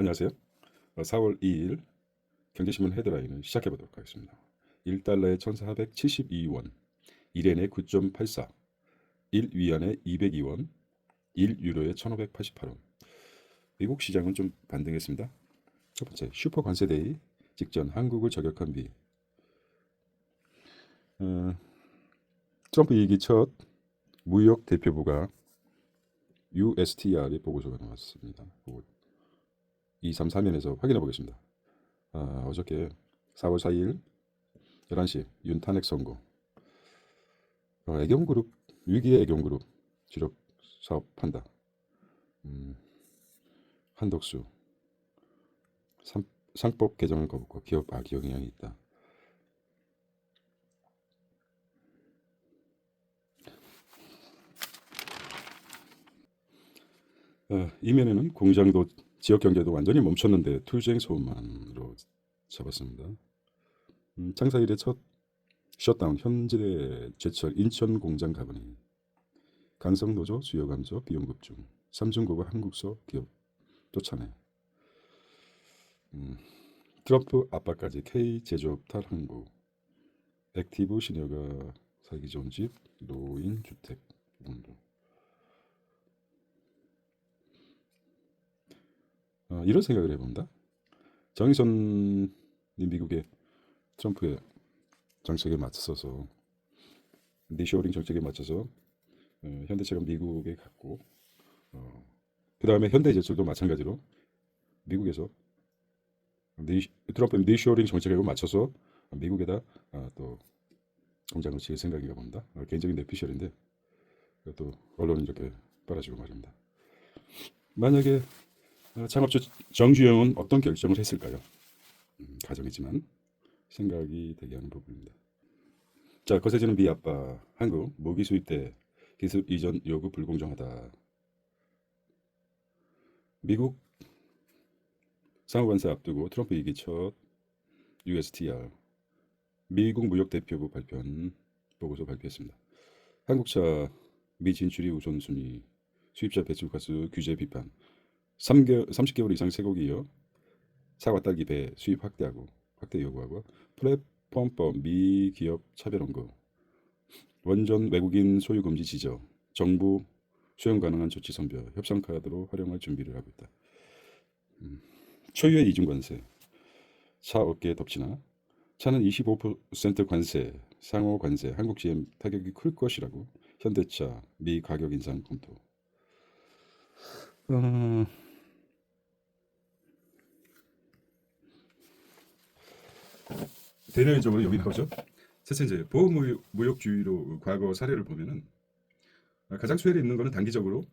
안녕하세요. 4월 2일 경제신문 헤드라인을 시작해 보도록 하겠습니다. 1달러에 1,472원, 1엔에 9.84, 1위안에 202원, 1유로에 1,588원. 미국 시장은 좀 반등했습니다. 첫 번째, 슈퍼 관세데이 직전 한국을 저격한 미. 어, 트럼프 얘기 첫 무역 대표부가 USTR의 보고서가 나왔습니다. 보고 233면에서 확인해 보겠습니다. 아, 어저께 4월 4일 11시 윤탄핵 선고 어, 애경그룹 위기의 애경그룹 주력 사업한다. 음, 한덕수 상, 상법 개정을 거부고 기업 악의 영향이 있다. 어, 이면에는 공장도 지역 경제도 완전히 멈췄는데 투쟁 소음만으로 잡았습니다. 음, 창사일의 첫 셧다운 현재 제철 인천 공장 가보니 간성 노조 수요 감소 비용 급중 삼중고가 한국서 기업 쫓아내 음, 트럼프 압박까지 K 제조업 탈한국 액티브 시녀가 살기 좋은 집 노인 주택 부분 어, 이런 생각을 해본다. 정의선 미국의 트럼프의 정책에 맞서서 리쇼링 정책에 맞춰서 어, 현대차가 미국에 갔고 어, 그 다음에 현대제철도 마찬가지로 미국에서 리, 트럼프의 리쇼링 정책에 맞춰서 미국에다 아, 또 공장을 지을 생각인가 봅니다. 어, 개인적인 내피셜인데 또 언론이 이렇게 빨아주고 말입니다. 만약에 어, 창업주 정주영은 어떤 결정을 했을까요? 음, 가정이지만 생각이 되게 하는 부분입니다. 자, 거세지는 비아빠 한국 무기 수입 때 기술 이전 요구 불공정하다. 미국 상호관세 앞두고 트럼프 이기 첫 USTR 미국 무역 대표부 발표한 보고서 발표했습니다. 한국차 미 진출이 우선순위 수입차 배출가스 규제 비판 3개, 30개월 이상 쇠고기 이어 사과 딸기 배 수입 확대하고 확대 요구하고 플랫폼법 미 기업 차별 언거 원전 외국인 소유 금지 지적 정부 수용 가능한 조치 선별 협상 카드로 활용할 준비를 하고 있다. 음, 초유의 이중 관세 차 업계 덮치나 차는 25% 관세 상호 관세 한국 GM 타격이 클 것이라고 현대차 미 가격 인상 검토. 어... 대내적으로 여기 나오죠. 첫째 이제 보호무역주의로 과거 사례를 보면은 가장 수혜를 입는 거는 단기적으로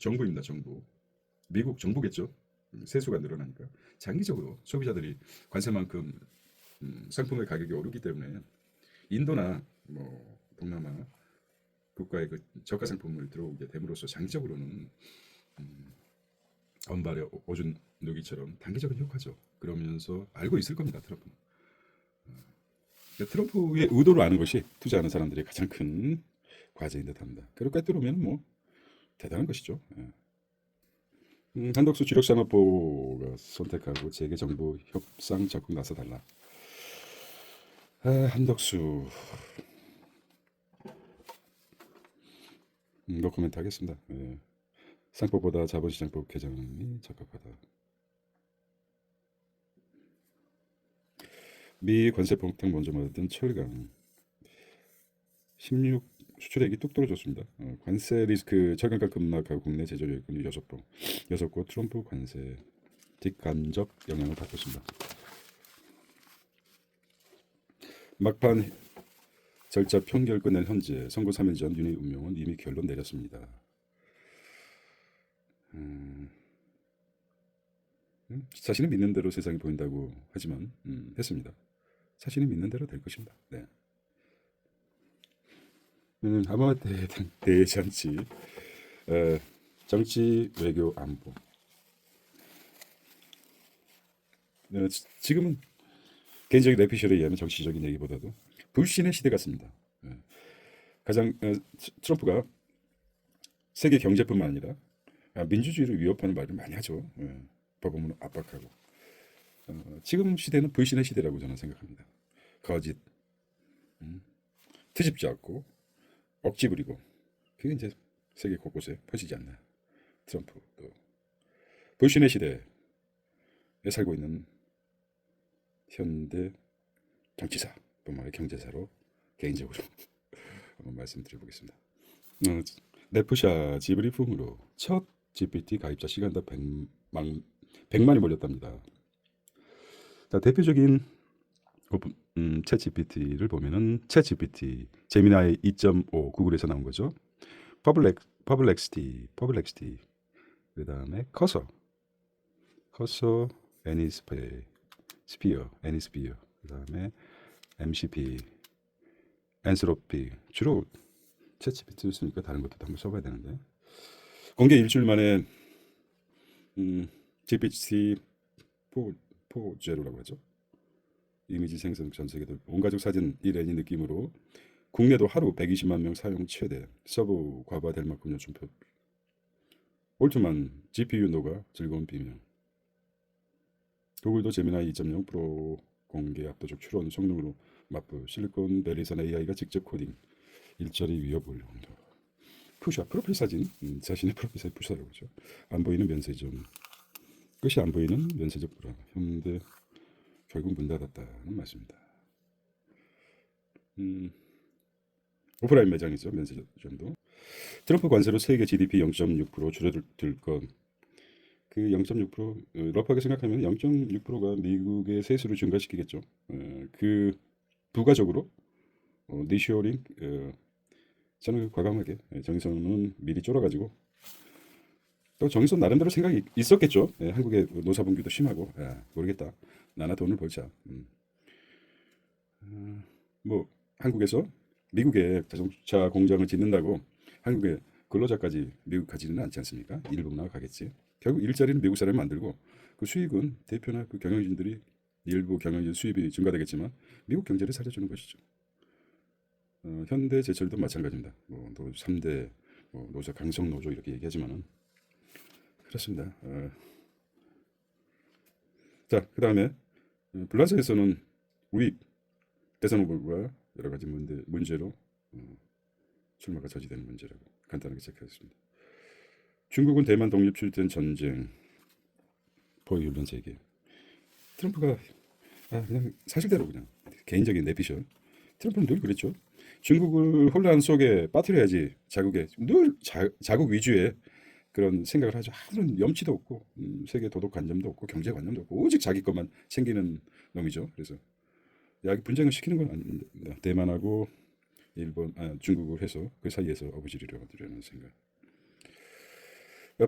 정부입니다. 정부. 미국 정부겠죠. 세수가 늘어나니까 장기적으로 소비자들이 관세만큼 음, 상품의 가격이 오르기 때문에 인도나 뭐 동남아 국가의 그 저가 상품을 들어오게 됨으로써 장기적으로는 음, 언발의 오줌 누기처럼 단기적인 효과죠. 그러면서 알고 있을 겁니다. 트럼프. 트럼프의 의도를 아는 것이 투자하는 사람들의 가장 큰 과제인 듯합니다. 그리고 꿰뚫으면 뭐 대단한 것이죠. 예. 음, 한덕수 주력산업부가 선택하고 재계 정부 협상 적극 나서 달라. 아, 한덕수 음, 노코멘트 하겠습니다. 예. 상법보다 자본시장법 개정이 적합하다. 미 관세 폭탄 먼저 맞았던 철강 16 수출액이 뚝 떨어졌습니다. 어, 관세 리스크 철강가 급락하고 국내 제조업 여건이 6번 6곳 트럼프 관세 뒷간접 영향을 받고 있습니다. 막판 절차 평결 끝낸 현재 선거 3일 전 윤희 운명은 이미 결론 내렸습니다. 음, 음, 자신이 믿는 대로 세상이 보인다고 하지만 음, 했습니다. 자신이 믿는 대로 될 것입니다. 네. 음, 아마 대, 대잔치 에, 정치 외교 안보 네, 지- 지금은 개인적인 내피셜에 의하면 정치적인 얘기보다도 불신의 시대 같습니다. 예. 가장 어, 트- 트럼프가 세계 경제뿐만 아니라 아, 민주주의를 위협하는 말을 많이 하죠. 예. 법원을 압박하고 어, 지금 시대는 불신의 시대라고 저는 생각합니다. 거짓, 음, 트집 잡고 억지 부리고 그게 이제 세계 곳곳에 퍼지지 않나. 트럼프 또 불신의 시대에 살고 있는 현대 정치사, 뿐만 아니라 경제사로 개인적으로 한번 말씀드려 보겠습니다. 어, 네프샤 지브리풍으로 첫 GPT 가입자 시간당 100만, 100만이 몰렸답니다. 자, 대표적인 음, 챗 GPT를 보면은 챗 GPT, 제미나이 2.5 구글에서 나온 거죠. 퍼블렉, 퍼블렉시티, 퍼블렉시티, 그 다음에 커서, 커서, 애니스페, 스피어, 애니스피어, 그 다음에 MCP, 엔스로피, 주로 챗 GPT를 쓰니까 다른 것도 한번 써 봐야 되는데. 공개 일주일 만에 음, GPT 4, 4.0라고 하죠. 이미지 생성 전 세계 도 온 가족 사진 1N이 느낌으로 국내도 하루 120만 명 사용 최대 서브 과부하될 만큼 요즘표 올트만 GPU 노가 즐거운 비명. 구글도 제미나이 2.0 프로 공개 압도적 추론 성능으로 맞부 실리콘 밸리선 AI가 직접 코딩 일자리 위협 올용도 푸샤 프로필 사진. 음, 자신의 프로필 사진 푸샤라고 하죠. 안 보이는 면세점 끝이 안 보이는 면세적 불안 현대 결국 문 닫았다는 말씀입니다. 음, 오프라인 매장이죠 면세점도 트럼프 관세로 세계 GDP 0.6% 줄어들 건. 그0.6% 어, 러프하게 생각하면 0.6%가 미국의 세수를 증가시키겠죠. 어, 그 부가적으로 어, 니쇼링 어, 저는 과감하게 예, 정의선은 미리 쫄아가지고 또 정의선 나름대로 생각이 있었겠죠. 예, 한국의 노사분규도 심하고 예, 모르겠다. 나나 돈을 벌자. 음. 어, 뭐 한국에서 미국에 자동차 공장을 짓는다고 한국의 근로자까지 미국 가지는 않지 않습니까? 일부나 가겠지. 결국 일자리는 미국 사람이 만들고 그 수익은 대표나 그 경영진들이 일부 경영진 수입이 증가되겠지만 미국 경제를 살려주는 것이죠. 어, 현대 제철도 마찬가지입니다. 뭐, 노 3대 뭐, 노조 강성 노조 이렇게 얘기하지만은 그렇습니다. 어. 자, 그 다음에 블라자에서는 우익 대선 후보가 여러 가지 문제, 문제로 어, 출마가 저지되는 문제라고 간단하게 체크했습니다. 중국은 대만 독립 출전 전쟁 훈련 세계 트럼프가 아, 그냥 사실대로 그냥 개인적인 내피셜 트럼프는 늘 그랬죠. 중국을 혼란 속에 빠뜨려야지 자국에 늘 자, 자국 위주의 그런 생각을 하죠. 아무런 염치도 없고 음, 세계 도덕 관념도 없고 경제 관념도 없고 오직 자기 것만 챙기는 놈이죠. 그래서 야 분쟁을 시키는 건 아닙니다. 대만하고 일본, 아, 중국을 해서 그 사이에서 어부지리려 하려는 생각.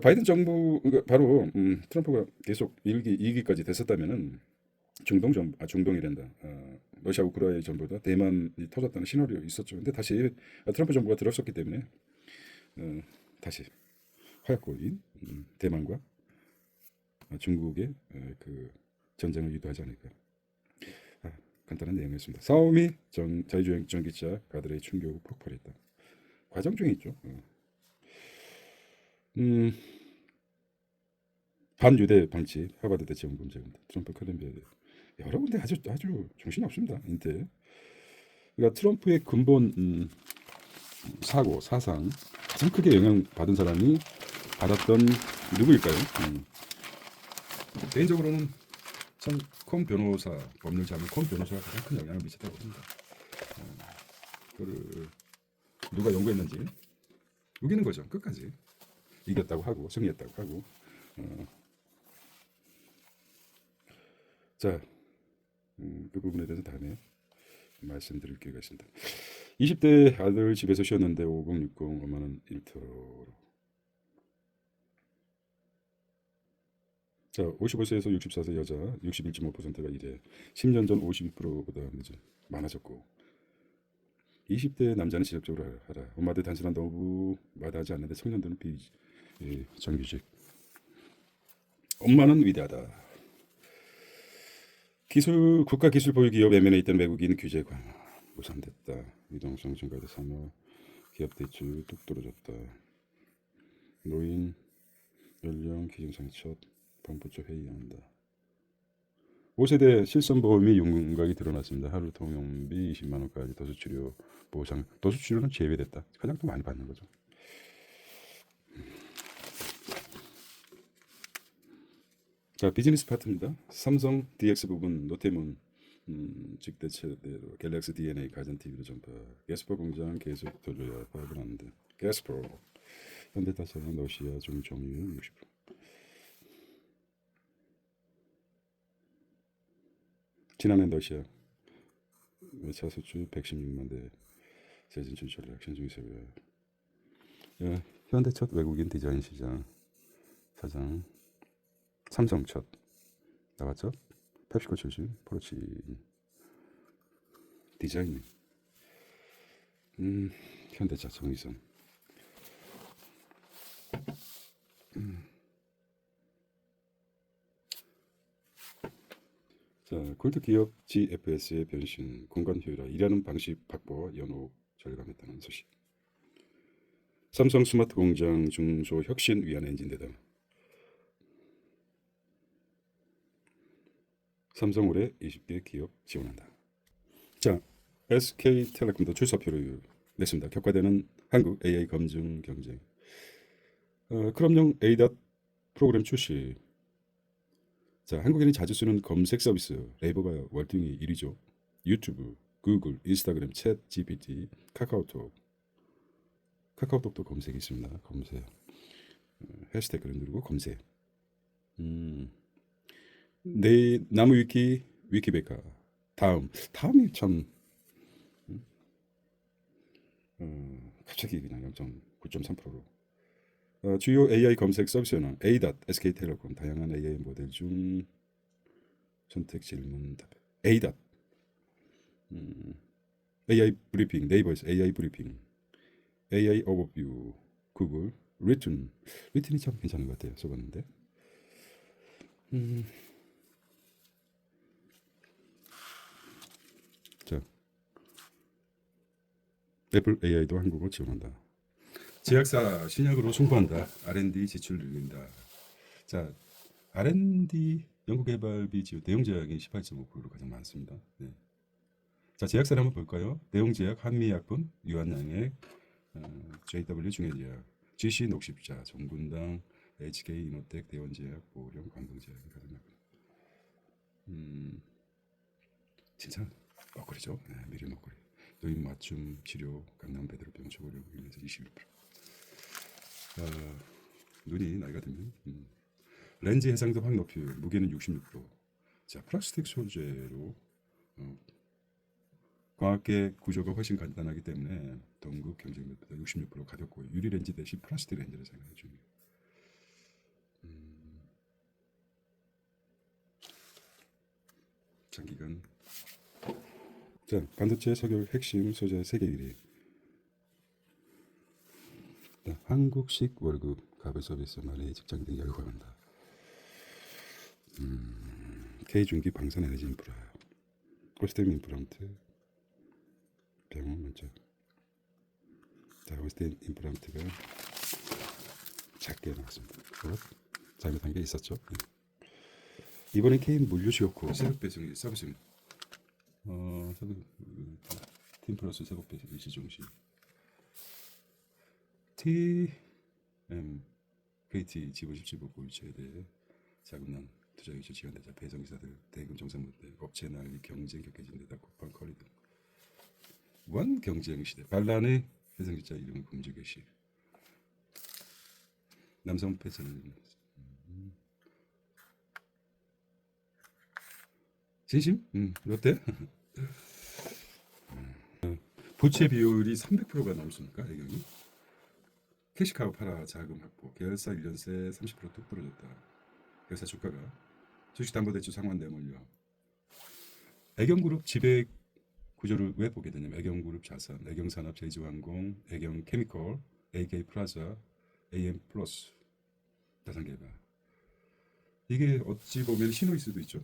바이든 정부 그러니까 바로 음, 트럼프가 계속 일기 이기까지 됐었다면은 중동 정 아, 중동이란다. 아, 러시아 우크라이나 전보다 대만이 터졌다는 시나리오 있었죠. 근데 다시 트럼프 정부가 들어섰기 때문에 어, 다시 화약고인 음, 대만과 중국의 에, 그 전쟁을 유도하지 않을까. 아, 간단한 내용이었습니다. 사오미 전 자유주행 전기차 가드레일 충격 후 폭발했다. 과정 중에 있죠. 어. 음, 반유대 방치 하버드대 지원금 제공다. 트럼프 컬럼비아에 여러 군데 아주 아주 정신이 없습니다. 인테. 그러니까 트럼프의 근본 음, 사고 사상 가장 크게 영향 받은 사람이 받았던 누구일까요? 음. 개인적으로는 참콤 변호사 법률자는 콤 변호사가 가장 큰 영향을 미쳤다고 봅니다. 어, 그를 누가 연구했는지 우기는 거죠 끝까지 이겼다고 하고 승리했다고 하고 어. 자, 음, 그 부분에 대해서 다음에 말씀드릴 기회가 있습니다. 20대 아들 집에서 쉬었는데 5060 엄마는 일터 자, 55세에서 64세 여자 61.5%가 이래 10년 전 52%보다 이제 많아졌고 20대 남자는 지적적으로 하라. 엄마들 단순한 너무 마다하지 않는데 청년들은 비 예, 정규직. 엄마는 위대하다. 기술 국가 기술 보유 기업 외면에 있던 외국인 규제 강화 무산됐다. 유동성 증가돼 산업 기업 대출 뚝 떨어졌다. 노인 연령 기준상의 첫 본부처 회의한다. 5세대 실손보험이 윤곽이 드러났습니다. 하루 통용비 20만 원까지 도수치료 보상. 도수치료는 제외됐다. 가장 또 많이 받는 거죠. 자 비즈니스 파트입니다. 삼성 DX 부분 노태문 음, 직대체대로 갤럭시 DNA 가전 TV로 전파 게스퍼 공장 계속 돌려야 파업을 하는데 게스퍼 현대타사는 러시아 중종유 60% 지난해 러시아 차 수출 116만 대 재진출 전략 신중 세계 예, 현대 첫 외국인 디자인 시장 사장 삼성 첫 나왔죠? 펩시코 출신 포르치 디자인 음, 현대차 정의선 자, 골드 기업 GFS의 변신, 공간 효율화, 일하는 방식 확보와 연호 절감했다는 소식. 삼성 스마트 공장 중소 혁신 위한 엔진 대담. 삼성 올해 20개 기업 지원한다. 자, SK텔레콤도 출사표를 냈습니다. 격화되는 한국 AI 검증 경쟁. 어, 크롬용 ADAT 프로그램 출시. 자, 한국인이 자주 쓰는 검색 서비스 네이버가 월등히 1위죠. 유튜브, 구글, 인스타그램, 챗 GPT, 카카오톡. 카카오톡도 검색이 있습니다. 검색. 어, 해시태그를 누르고 검색. 음. 네 나무 위키 위키백과 다음 다음이 참 음? 어, 갑자기 그냥 0.9.3%로 어, 주요 AI 검색 서비스는 A.dot SK텔레콤 다양한 AI 모델 중 선택 질문 답 A.dot 음, AI 브리핑 네이버에서 AI 브리핑 AI 오버뷰 구글 리튼 리튼이 참 괜찮은 것 같아요 써봤는데 음. 자, 애플 AI도 한국어 지원한다. 제약사 신약으로 승부한다. R&D 지출 늘린다. 자, R&D 연구개발비 지원 대형 제약이 18.5%로 가장 많습니다. 네. 자, 제약사를 한번 볼까요? 대웅제약, 한미약품, 유한양액, 어, JW 중해제약, GC 녹십자, 정군당, HK 이노텍, 대원제약, 보령, 광동제약이 가장 많고. 음, 진짜 먹거리죠. 네, 미리 먹거리. 노인 맞춤 치료 강남 베드로병 초고령 위에서 21%. 아, 눈이 나이가 들면 음. 렌즈 해상도 확 높이 무게는 66%. 자 플라스틱 소재로 어, 광학계 구조가 훨씬 간단하기 때문에 동급 경쟁력보다 66% 가볍고 유리 렌즈 대신 플라스틱 렌즈를 사용해 줍니다. 음, 장기간 자, 반도체 석유 핵심 소재 세계 1위. 자, 한국식 월급 가부 서비스 말에 직장 등 열광한다. 음, K중기 방산 에너지 인프라, 코스템 임플란트, 병원 먼저. 자, 코스템 임플란트가 작게 나왔습니다. 어? 잘못한 게 있었죠. 네. 이번엔 K 물류 지역고 새벽 배송이 서비스입니다. 어, 저기 그, 팀 플러스 세곡 배시 일시 중시 T M KT 지부 17부 고유체에 대해 자금난 투자 유치 지원대자 배송기사들 대금 정산물들 업체 난리 경쟁 격해진 데다 쿠팡 커리 등 원 경쟁 시대 반란의 해상기자 이름 금지 개시 남성 패션은 음. 진심? 음, 어때? 부채 비율이 300%가 넘습니까? 애경이? 캐시카우 팔아 자금 확보 계열사 1년새 30%뚝 떨어졌다. 계열사 주가가 주식담보대출 상환 대물려 애경그룹 지배 구조를 왜 보게 되냐면 애경그룹 자산, 애경산업, 제주항공, 애경케미컬, AK 플라자, AM 플러스 자산개발 이게 어찌 보면 신호일 수도 있죠.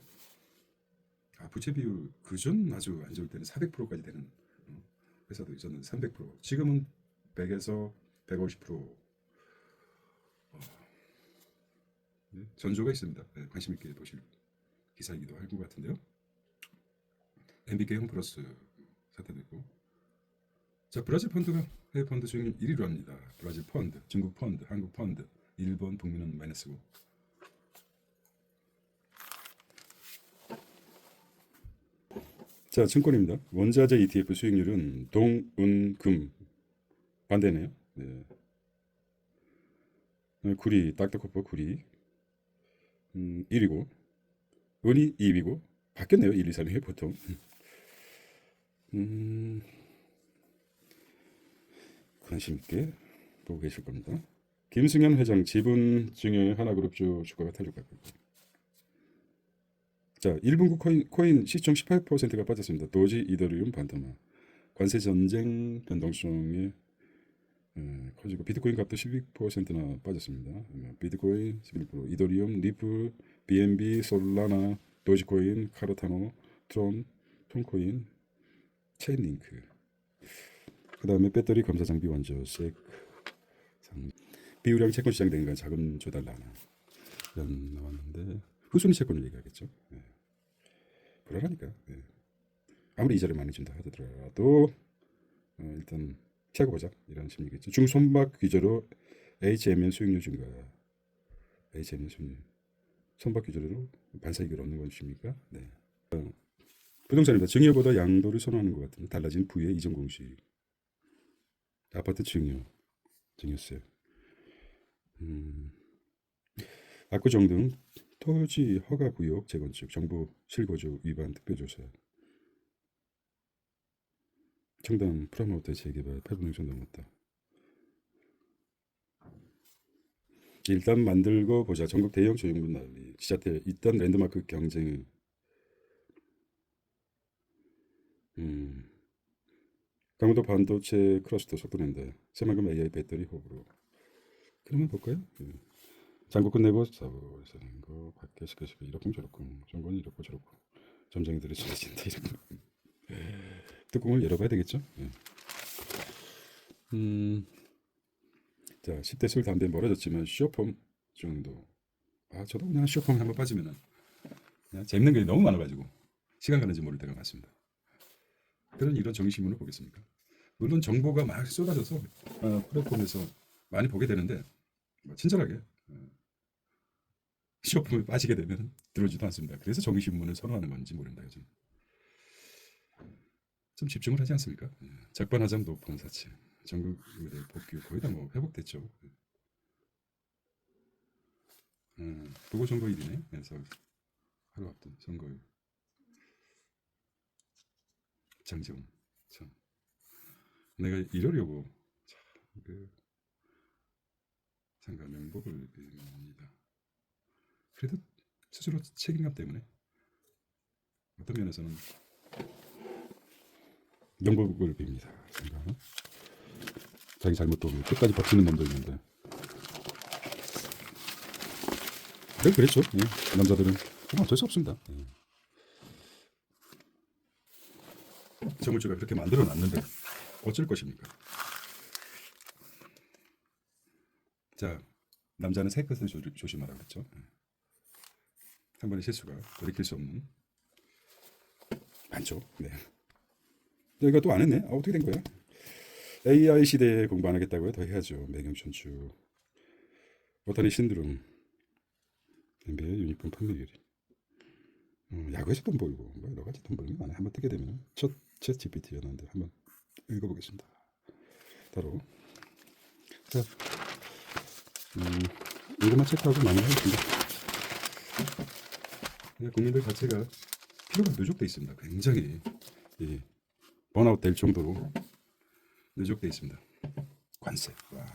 아, 부채 비율 그전 아주 안 좋을 때는 400%까지 되는 어, 회사도 있었는데 300% 지금은 100에서 150% 어, 네, 전조가 있습니다. 네, 관심 있게 보실 기사이기도 할 것 같은데요. MBK 홈 플러스 사태도 있고. 자 브라질 펀드가 해외 펀드 수익률 1위로 합니다. 브라질 펀드, 중국 펀드, 한국 펀드, 일본 북미는 마이너스고. 자 증권입니다. 원자재 ETF 수익률은 동운금 반대네요. 네. 네, 구리 딱딱코퍼 구리. 음, 1위고. 은이 2위고. 바뀌었네요 1, 2, 3위 보통. 음, 관심 있게 보고 계실 겁니다. 김승현 회장 지분 증여 하나그룹주 주가가 탄력하고 자 1분구 코인, 코인 시총 18%가 빠졌습니다. 도지 이더리움 반토마 관세 전쟁 변동성에 예, 커지고 비트코인 값도 12%나 빠졌습니다. 어, 비트코인 11%, 이더리움, 리플, BNB, 솔라나, 도지코인, 카르타노, 트론, 톤코인, 체인링크. 그 다음에 배터리 검사 장비 원조 색상 비우량 채권 시장 내인간 자금 조달 난화 이런 나왔는데 후순위 채권을 얘기하겠죠. 예. 불안하니까. 예. 아무리 이자를 많이 준다 하더라도 어, 일단 보자 이런 심리겠죠. 중손박 규제로 HMN 수익률 증가. HMN 수익률. 손박 규제로 반사 이익을 얻는 것입니까? 네. 어, 부동산입니다. 증여보다 양도를 선호하는 것 같은데 달라진 부의 이전 공시. 아파트 증여, 증여세. 음, 압구정 등 토지 허가 구역 재건축 정부 실거주 위반 특별조사. 청담 프라모터 재개발 8분의 1 넘었다. 일단 만들고 보자. 전국 대형 조형물 난리. 지자체 있던 랜드마크 경쟁. 음. 강원도 반도체 클러스터 속도낸다. 새만금 AI 배터리 호불호. 그러면 볼까요? 예. 장고 끝내고 사고에서 거 밖에 시켜시켜 이렇고 저렇고 정권이 이렇고 저렇고 점쟁이들이 쏟아진다 이렇고 뚜껑을 열어봐야 되겠죠? 예. 음, 자 10대 술 담배 멀어졌지만 쇼폼 정도. 아 저도 그냥 쇼폼 한번 빠지면은 그냥 재밌는 게 너무 많아가지고 시간 가는지 모를 때가 많습니다. 그런 이런 정신문을 보겠습니까? 물론 정보가 막 쏟아져서 어, 플랫폼에서 많이 보게 되는데 뭐 친절하게 어, 쇼폼에 빠지게 되면 들어오지도 않습니다. 그래서 정신문을 선호하는 건지 모른다 요즘. 좀 집중을 하지 않습니까? 예. 적반하장 높은 사치 전국 의대 복귀 거의 다 뭐 회복됐죠. 음, 보고 선거일이네. 그래서 하루 앞둔 선거일. 장재훈 참 내가 이러려고 참 그 잠깐 명복을 빕니다. 그래도 스스로 책임감 때문에 어떤 면에서는 명복을 빕니다. 생각. 자기 잘못도 끝까지 버티는 놈도 있는데. 네, 그랬죠. 예. 남자들은 뭐 어쩔 수 없습니다. 예. 정물주가 그렇게 만들어 놨는데 어쩔 것입니까? 자, 남자는 세 것을 조, 조심하라 그랬죠. 예. 한 번의 실수가 돌이킬 수 없는 많죠. 네. 여기가 또 안 했네. 아, 어떻게 된 거야? AI 시대에 공부 안 하겠다고요? 더 해야죠. 매경천추. 어떠니 신드롬. NBA 유니폼 판매율이. 어, 야구에서 돈 벌고 뭐 여러 가지 돈거 많아요. 한번 뜨게 되면 첫챗 GPT였는데 한번 읽어보겠습니다. 따로. 자, 음, 이것만 체크하고 많이 하겠습니다. 네, 국민들 자체가 피로가 누적돼 있습니다. 굉장히 예, 번아웃 될 정도로 누적돼 있습니다. 관세. 와.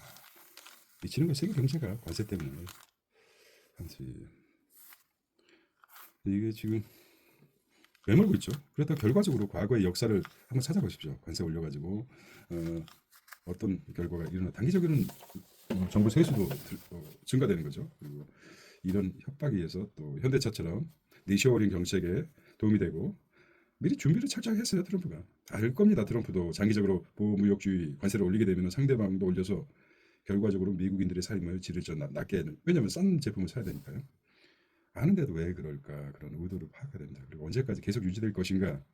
미치는 거 세계 경제가 관세 때문에. 관세. 이게 지금 왜 물고 있죠? 그렇다 결과적으로 과거의 역사를 한번 찾아보십시오. 관세 올려가지고 어, 어떤 결과가 일어나 단기적으로는 어, 정부 세수도 들- 어, 증가되는 거죠. 그리고 이런 협박에 의해서 또 현대차처럼 니쇼어링 정책에 도움이 되고 미리 준비를 철저하게 했어요 트럼프가 알 겁니다 트럼프도 장기적으로 보호무역주의 관세를 올리게 되면 상대방도 올려서 결과적으로 미국인들의 삶을 질을 좀 낮- 낮게 하는 왜냐하면 싼 제품을 사야 되니까요. 아는데도 왜 그럴까 그런 의도를 파악해야 됩니다. 그리고 언제까지 계속 유지될 것인가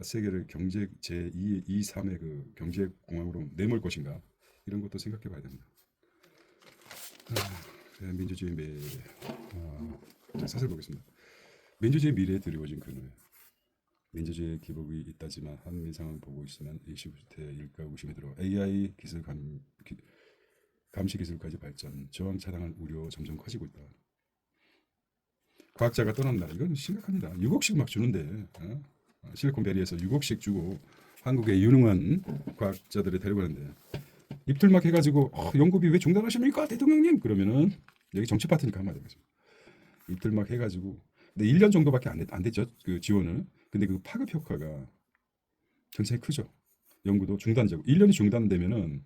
세계를 경제 제2, 2, 3의 그 경제 공항으로 내몰 것인가 이런 것도 생각해 봐야 됩니다. 아, 네, 민주주의 미래 아, 자, 사슬 보겠습니다. 민주주의 미래에 드리워진 그늘 민주주의 기복이 있다지만 한민 상황을 보고 있으면 20대 일가 의심이 들어 AI 기술 감, 기, 감시 기술까지 발전 저항 차단할 우려 점점 커지고 있다. 과학자가 떠난다. 이건 심각합니다. 6억씩 막 주는데 어? 실리콘밸리에서 6억씩 주고 한국의 유능한 과학자들을 데려가는데 입틀막 해가지고 어, 연구비 왜 중단하십니까 대통령님 그러면은 여기 정치 파트니까 한마디 하겠습니다. 입틀막 해가지고 근데 1년 정도밖에 안, 됐, 안 됐죠 그 지원을 근데 그 파급 효과가 굉장히 크죠. 연구도 중단되고 1년이 중단되면은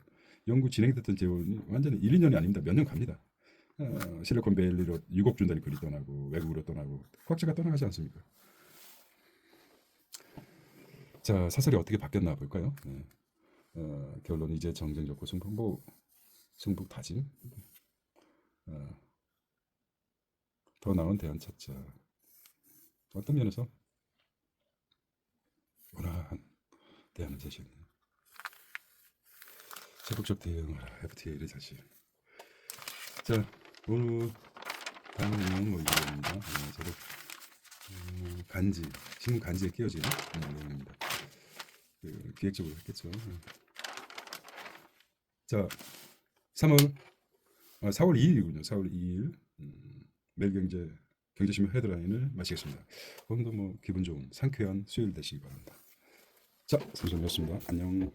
연구 진행됐던 지원이 완전히 1, 2년이 아닙니다. 몇 년 갑니다. 어, 실리콘밸리로 6억 준다니 그리 떠나고 외국으로 떠나고 과학자가 떠나가지 않습니까? 자 사설이 어떻게 바뀌었나 볼까요? 네. 어, 결론 이제 정쟁 좋고 승부 뭐 승부 다짐. 어, 더 나은 대안 찾자. 어떤 면에서 원활한 대안을 제시했네 적극적 대응을 FTA를 사실. 자 오늘 다음 내용은 뭐 이거입니다. 네, 저도 어, 간지 신문 간지에 끼어진 음, 내용입니다. 그, 기획적으로 했겠죠. 음. 자 3월 아, 4월 2일이군요. 4월 2일. 음, 매일경제 경제신문 헤드라인을 마치겠습니다. 오늘도 뭐 기분 좋은 상쾌한 수요일 되시기 바랍니다 자 삼성이었습니다. 안녕